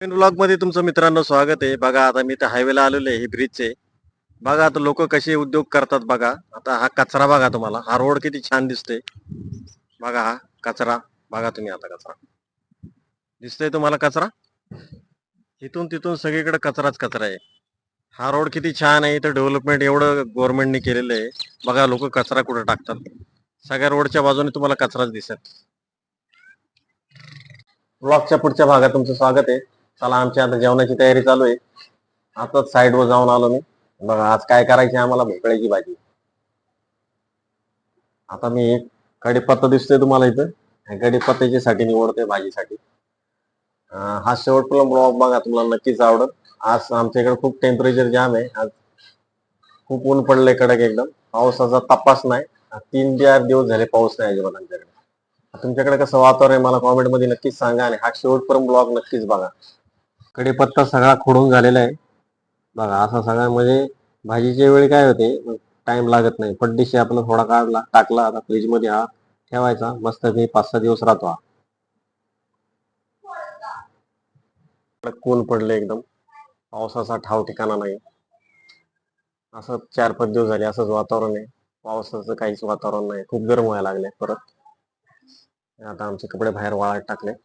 ब्लॉगमध्ये तुमचं मित्रांनो स्वागत आहे. बघा आता मी त्या हायवेला आलेलो आहे ही ब्रिजचे बघा आता लोक कसे उद्योग करतात बघा. आता हा कचरा बघा तुम्हाला. हा रोड किती छान दिसते बघा हा कचरा. बघा तुम्ही आता कचरा. दिसतोय तुम्हाला कचरा? इथून तिथून सगळीकडे कचराच कचरा आहे. हा रोड किती छान आहे. इथं डेव्हलपमेंट एवढं गव्हर्नमेंटने केलेलं आहे. बघा लोक कचरा कुठं टाकतात. सगळ्या रोडच्या बाजूने तुम्हाला कचराच दिसत ब्लॉगच्या पुढच्या भागात तुमचं स्वागत आहे. चला आमची आता जेवणाची तयारी चालू आहे. आताच साईडवर जाऊन आलो मी. बघा आज काय करायची आम्हाला? भोकळ्याची भाजी. आता मी एक दिसतोय तुम्हाला इथं. कडीपत्त्याची साठी निवडतोय भाजीसाठी. हा शेवटपर्यंत ब्लॉग बघा तुम्हाला नक्कीच आवडत आज आमच्या इकडे खूप टेम्परेचर जाम आहे. आज खूप ऊन पडलंय कडक एकदम. पावसाचा तपास नाही. तीन चार दिवस झाले पाऊस नाही अजिबात आमच्याकडे. तुमच्याकडे कसं वातावरण आहे मला कॉमेंटमध्ये नक्कीच सांगा आणि हा शेवटपर्यंत ब्लॉग नक्कीच बघा. कढीपत्ता सगळा खोडून झालेला आहे. बघा असा सगळा म्हणजे भाजीच्या वेळी काय होते? टाइम लागत नाही. पड्डीशी आपण थोडा काढला टाकला आता फ्रीजमध्ये हा ठेवायचा. मस्त मी पाच सहा दिवस राहतो हा. कोण पडले एकदम. पावसाचा ठाव ठिकाणा नाही. असं चार पाच दिवस झाले असंच वातावरण आहे. पावसाचं काहीच वातावरण नाही. खूप गरम व्हायला लागले परत. आता आमचे कपडे बाहेर वाळत टाकलेत.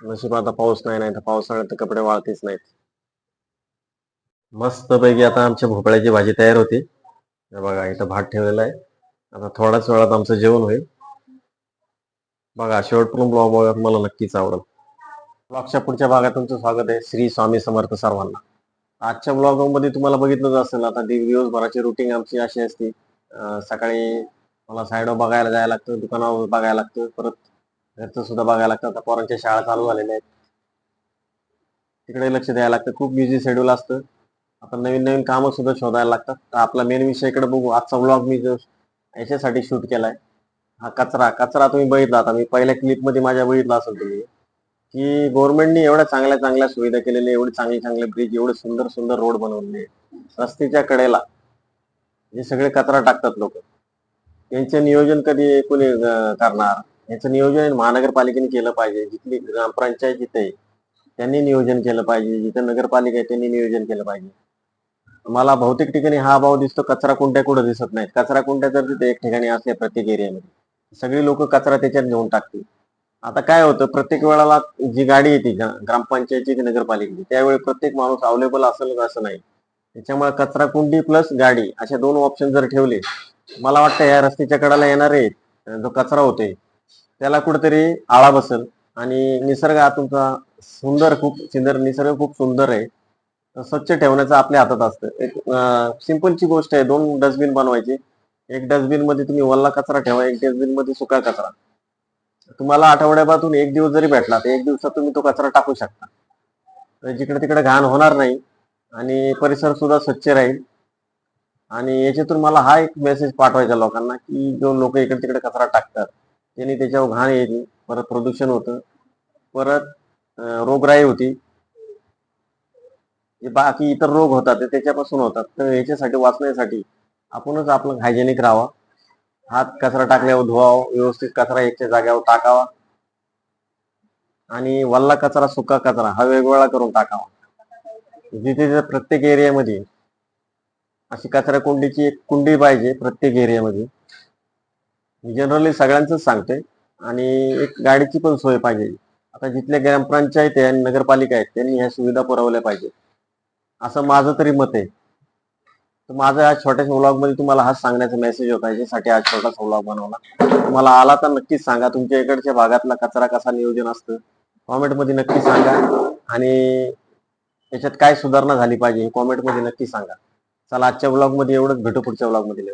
नशीब आता पाऊस नाही नाही तर पावसाळ्यात तर कपडे वाळतीच नाहीत. मस्त पैकी आता आमच्या भोपळ्याची भाजी तयार होती. बघा इथं भात ठेवलेला आहे. आता थोड्याच वेळात आमचं जेवण होईल. बघा शेवटपर्यंत ब्लॉग बघा मला नक्कीच आवडेल. ब्लॉगच्या पुढच्या भागात तुमचं स्वागत आहे. श्री स्वामी समर्थ सर्वांना. आजच्या ब्लॉगमध्ये तुम्हाला बघितलंच असेल आता दिवसभराची रुटीन आमची अशी असते. सकाळी मला साईडवर बघायला जायला लागतं दुकानावर बघायला लागतं. परत घरचं सुद्धा बघायला लागतं. आता पोरांच्या शाळा चालू झालेल्या आहेत. तिकडे लक्ष द्यायला लागतं. खूप बिझी शेड्यूल असतं. आता नवीन नवीन कामं सुद्धा शोधायला लागतात. तर आपला मेन विषयाकडे बघू. आजचा व्लॉग मी जो याच्यासाठी शूट केलाय हा कचरा. कचरा तुम्ही बघितला आता. मी पहिल्या क्लिपमध्ये माझ्या बघितला असेल तुम्ही. की गव्हर्नमेंटने एवढ्या चांगल्या चांगल्या सुविधा केलेल्या एवढे चांगले चांगले ब्रिज एवढे सुंदर सुंदर रोड बनवले रस्त्याच्या कडेला जे सगळे कचरा टाकतात लोक. त्यांचे नियोजन कधी कोणी करणार? याचं नियोजन महानगरपालिकेने केलं पाहिजे. जिथली ग्रामपंचायत जिथे त्यांनी नियोजन केलं पाहिजे. जिथे नगरपालिका आहे त्यांनी नियोजन केलं पाहिजे. मला बहुतेक ठिकाणी हा अभाव दिसतो कचरा कुंट्या कुठं दिसत नाहीत. कचरा कुंट्या तर तिथे एक ठिकाणी असल्या प्रत्येक एरियामध्ये. सगळी लोक कचरा त्याच्यात घेऊन टाकतील. आता काय होतं प्रत्येक वेळाला जी गाडी येते ग्रामपंचायतची की नगरपालिकेची त्यावेळी प्रत्येक माणूस अवेलेबल असेल असं नाही. त्याच्यामुळे कचरा कुंडी प्लस गाडी अशा दोन ऑप्शन जर ठेवले मला वाटतं या रस्त्याच्या कडाला येणारे जो कचरा होते त्याला कुठेतरी आळा बसेल. आणि निसर्ग हा तुमचा सुंदर खूप सुंदर निसर्ग खूप सुंदर आहे. स्वच्छ ठेवण्याचं आपल्या हातात असतं. एक सिंपलची गोष्ट आहे. दोन डस्टबिन बनवायची. एक डस्टबिनमध्ये तुम्ही वल्ला कचरा ठेवा एक डस्टबिनमध्ये सुका कचरा. तुम्हाला आठवड्यापासून एक दिवस जरी भेटला तर एक दिवसात तुम्ही तो कचरा टाकू शकता. जिकडे तिकडे घाण होणार नाही आणि परिसर सुद्धा स्वच्छ राहील. आणि याच्यातून मला हा एक मेसेज पाठवायचा लोकांना की जो लोक इकडे तिकडे कचरा टाकतात त्याने त्याच्यावर घाण येते परत प्रदूषण होतं. परत रोगराई होती. जे बाकी इतर रोग होतात ते त्याच्यापासून होतात. तर याच्यासाठी वाचण्यासाठी आपणच आपलं हायजेनिक राहावा. हात कचरा टाकल्यावर धुवावं. व्यवस्थित कचरा एकच्या जाग्यावर टाकावा. आणि वल्ला कचरा सुका कचरा हा वेगवेगळा करून टाकावा. जिथे जिथे प्रत्येक एरियामध्ये अशी कचरा कुंडीची एक कुंडी पाहिजे प्रत्येक एरियामध्ये जनरली सगळ्यांचंच सांगतोय आणि एक गाडीची पण सोय पाहिजे. आता जिथल्या ग्रामपंचायत आहे आणि नगरपालिका आहेत त्यांनी ह्या सुविधा पुरवल्या पाहिजे असं माझं तरी मत आहे. तर माझा या छोट्याशा व्लॉगमध्ये तुम्हाला हाच सांगण्याचा मेसेज होता याच्यासाठी आज छोटासा ब्लॉग बनवला. तुम्हाला आला तर नक्कीच सांगा. तुमच्या इकडच्या भागातला कचरा कसा नियोजन असतं कॉमेंटमध्ये नक्की सांगा. आणि याच्यात काय सुधारणा झाली पाहिजे हे कॉमेंटमध्ये नक्की सांगा. चला आजच्या व्लॉगमध्ये एवढंच. भेटू पुढच्या व्लॉगमध्ये